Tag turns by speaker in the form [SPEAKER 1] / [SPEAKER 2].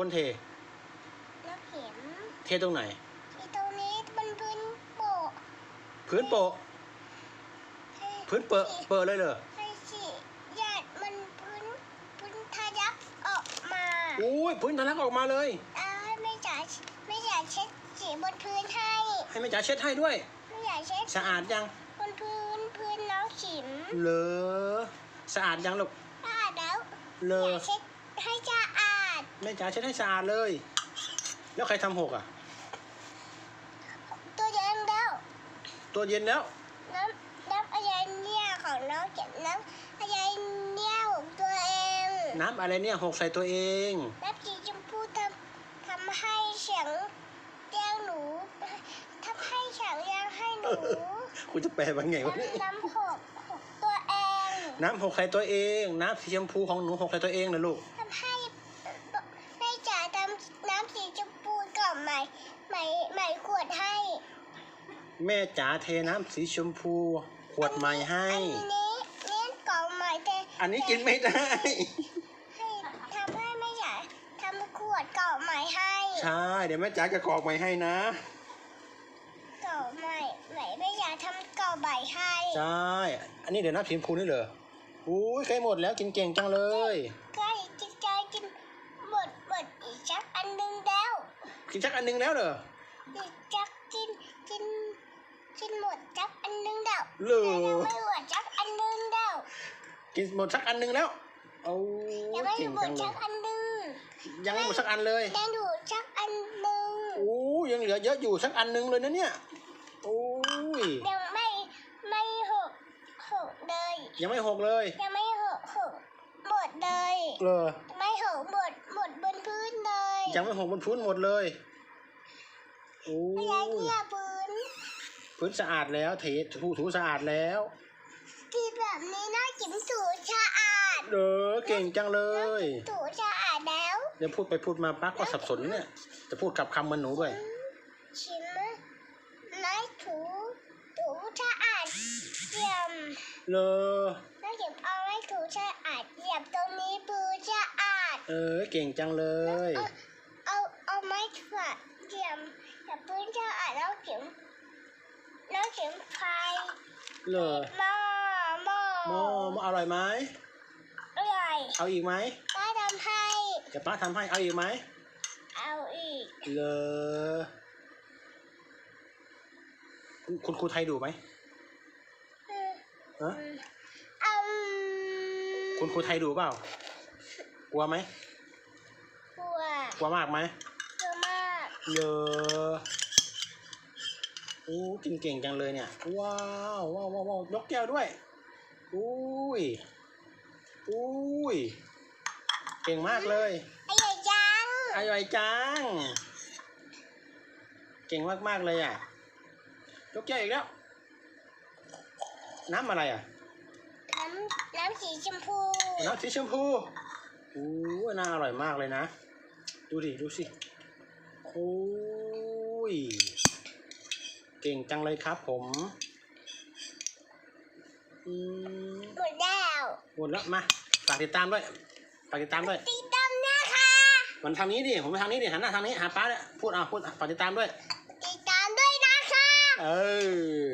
[SPEAKER 1] คนเท
[SPEAKER 2] แล้วเข็ม
[SPEAKER 1] เทตรงไหน
[SPEAKER 2] ที่ตรงนี้มันพื้นโปะ
[SPEAKER 1] พื้นโปะ
[SPEAKER 2] ให้
[SPEAKER 1] พื้นเปอะเปอะเลยเหรอ
[SPEAKER 2] ให้สิญาติมันพื้นพื้นทะยักออกมา
[SPEAKER 1] อุ้ยพื้นทะลักออกมาเลย
[SPEAKER 2] เอาให้ไม่จ่าไม่จ่าเช็ดสีบนพื้นให้
[SPEAKER 1] ให้แม่จ๋าเช็ดให้ด้วย
[SPEAKER 2] ไม่จ่าเช็ด
[SPEAKER 1] สะอาดยัง
[SPEAKER 2] บนพื้นพื้นน้องขิม
[SPEAKER 1] เหรอสะอาดยังลูก
[SPEAKER 2] สะอาดแล้ว
[SPEAKER 1] เหร
[SPEAKER 2] อ
[SPEAKER 1] อ
[SPEAKER 2] ย่าเช็ดให้สะอาด
[SPEAKER 1] แม่จ๋าเช็ดให้สะอาดเลย แล้วใครทำหกอะ
[SPEAKER 2] ตัวเย็นแล้ว
[SPEAKER 1] ตัวเย็นแล้ว
[SPEAKER 2] น้ำน้ำอะไรเนี่ยของน้องเก็บน้ำอะไรเนี่ยของตัวเอง
[SPEAKER 1] น้ำอะไรเนี่ยหกใส่ตัวเอง
[SPEAKER 2] น้ำสีชมพูทำทำให้เสียงแจ้งหนูทำให้เสียงแจ้งให้หนู
[SPEAKER 1] คุณจะแปลว่าไงวะเนี่ย
[SPEAKER 2] น้ำน้ำหกหกตัวเอง
[SPEAKER 1] น้ำหกใส่ตัวเอง น้ำสีชมพูของหนูหกใส่ตัวเองนะลูก
[SPEAKER 2] ทำให้ ใหม่ใหม่ขวดให้
[SPEAKER 1] แม่จ๋าเทน้ำสีชมพู ขวดใหม่ให้
[SPEAKER 2] อันนี้เนี่ยกล่องใหม่แต่
[SPEAKER 1] อันนี้กินไม่ได้
[SPEAKER 2] ให้ทำให้แม่จ๋าทำขวดกล่องใหม่ให้
[SPEAKER 1] ใช่ เดี๋ยวแม่จ๋าจะกรอกใหม่ให้นะ
[SPEAKER 2] กล่องใหม่ใหม่แม่จ๋าทำกล่องใหม่ให้
[SPEAKER 1] ใช่ อันนี้เดี๋ยวน้ำสีชมพูนี่เหรออุ้ยใกล้หมดแล้วกินเก่งจังเลย
[SPEAKER 2] ใกล้จิตใจกินหมดหมดอีกจักอันหนึงแล้ว
[SPEAKER 1] กินชักอันหนึงแล้วเหรอ
[SPEAKER 2] อีกจักกินกินกินหมดจักอันหนึงแล้ว
[SPEAKER 1] เหรอ
[SPEAKER 2] แต่ยังไม่หมดจักอันหนึงแล้ว
[SPEAKER 1] กินหมดสักอันหนึงแล้วโอ้
[SPEAKER 2] ยังไม่
[SPEAKER 1] เก่ง
[SPEAKER 2] หม
[SPEAKER 1] จั
[SPEAKER 2] ด
[SPEAKER 1] งเล
[SPEAKER 2] จั
[SPEAKER 1] ย
[SPEAKER 2] กอันหนึง
[SPEAKER 1] ยังไม่หมดสักอันเลย
[SPEAKER 2] ยังอยู่จักอันหนึง
[SPEAKER 1] โอ้ยังเหลือเยอะอยู่สักอันหนึงเลยนะเนี่ยโอ้ย
[SPEAKER 2] ยังไม่ไม่หกหกเลย
[SPEAKER 1] ยังไม่หกเลย
[SPEAKER 2] ยังไม่หกหกหมดเลย
[SPEAKER 1] เลอ
[SPEAKER 2] ไม่หกหมดหมดบนพื้นเลย
[SPEAKER 1] ยังไม่หกบนพื้นหมดเลย โอ้
[SPEAKER 2] ไม่
[SPEAKER 1] ย
[SPEAKER 2] ได้เที่ยพื้น
[SPEAKER 1] พื้นสะอาดแล้วเทถูถูสะอาดแล้ว
[SPEAKER 2] ที่แบบนี้น่าจิ๋มถูสะอาด
[SPEAKER 1] เออเก่งจังเลย
[SPEAKER 2] ถูสะอาดแล้ว
[SPEAKER 1] เดี๋ยวพูดไปพูดมาปักก็สับสนเนี่ยจะพูดกลับคำเหมันหนูด้วย
[SPEAKER 2] ชิมไม้ถูถูสะอาดเยี่ยม
[SPEAKER 1] เลอ
[SPEAKER 2] น้าจิ๋มเอาไม้ถูสะอาดเหยียบตรงนี้ปืนสะอาด
[SPEAKER 1] เออเก่งจังเลย
[SPEAKER 2] เหยียบปืนสะอาดแล้วจิ๋มแล้วจิ๋มพาย
[SPEAKER 1] เลอ
[SPEAKER 2] หม้อหม้อ
[SPEAKER 1] หมอหมออร่อยไหม
[SPEAKER 2] อร่อย
[SPEAKER 1] เอาอีกไหม
[SPEAKER 2] ป้าทำให้
[SPEAKER 1] เดี๋ยวป้าทำให้เอาอีกไหม
[SPEAKER 2] เอาอีก
[SPEAKER 1] เลอคุณคุณครูไทยดูไหม
[SPEAKER 2] อืม
[SPEAKER 1] ฮะ
[SPEAKER 2] เอา
[SPEAKER 1] คุณครูไทยดูเปล่ากลัวไหม
[SPEAKER 2] กลัว
[SPEAKER 1] กลัวมากไหม
[SPEAKER 2] กลัวมาก
[SPEAKER 1] เลอโอ้กินเก่งจังเลยเนี่ยว้าวว้าวว้าวว้าวยกแก้วด้วยอุ้ยอุ้ย เก่งมากเลย
[SPEAKER 2] ไอ้ใหญ่จัง
[SPEAKER 1] อร่อยจัง เก่งมากๆเลยอะ ยกแก้วอีกแล้ว น้ำอะไรอะ
[SPEAKER 2] น้ำน้ำสีชมพู
[SPEAKER 1] น้ำสีชมพูอู้ยน่าอร่อยมากเลยนะ ดูดิ ดูสิ โอ้ย เก่งจังเลยครับผมอืม
[SPEAKER 2] หมดแล้ว
[SPEAKER 1] หมดแล้วมาฝากติดตามด้วยฝากติดตามด้วย
[SPEAKER 2] ติดตามนะคะ
[SPEAKER 1] มันทางนี้ดิผมไปทางนี้ดิหันหน้าทางนี้หาป้าเนี่ยพูดอะพูดอะฝากติดตามด้วย
[SPEAKER 2] ติดตามด้วยนะคะ
[SPEAKER 1] เออ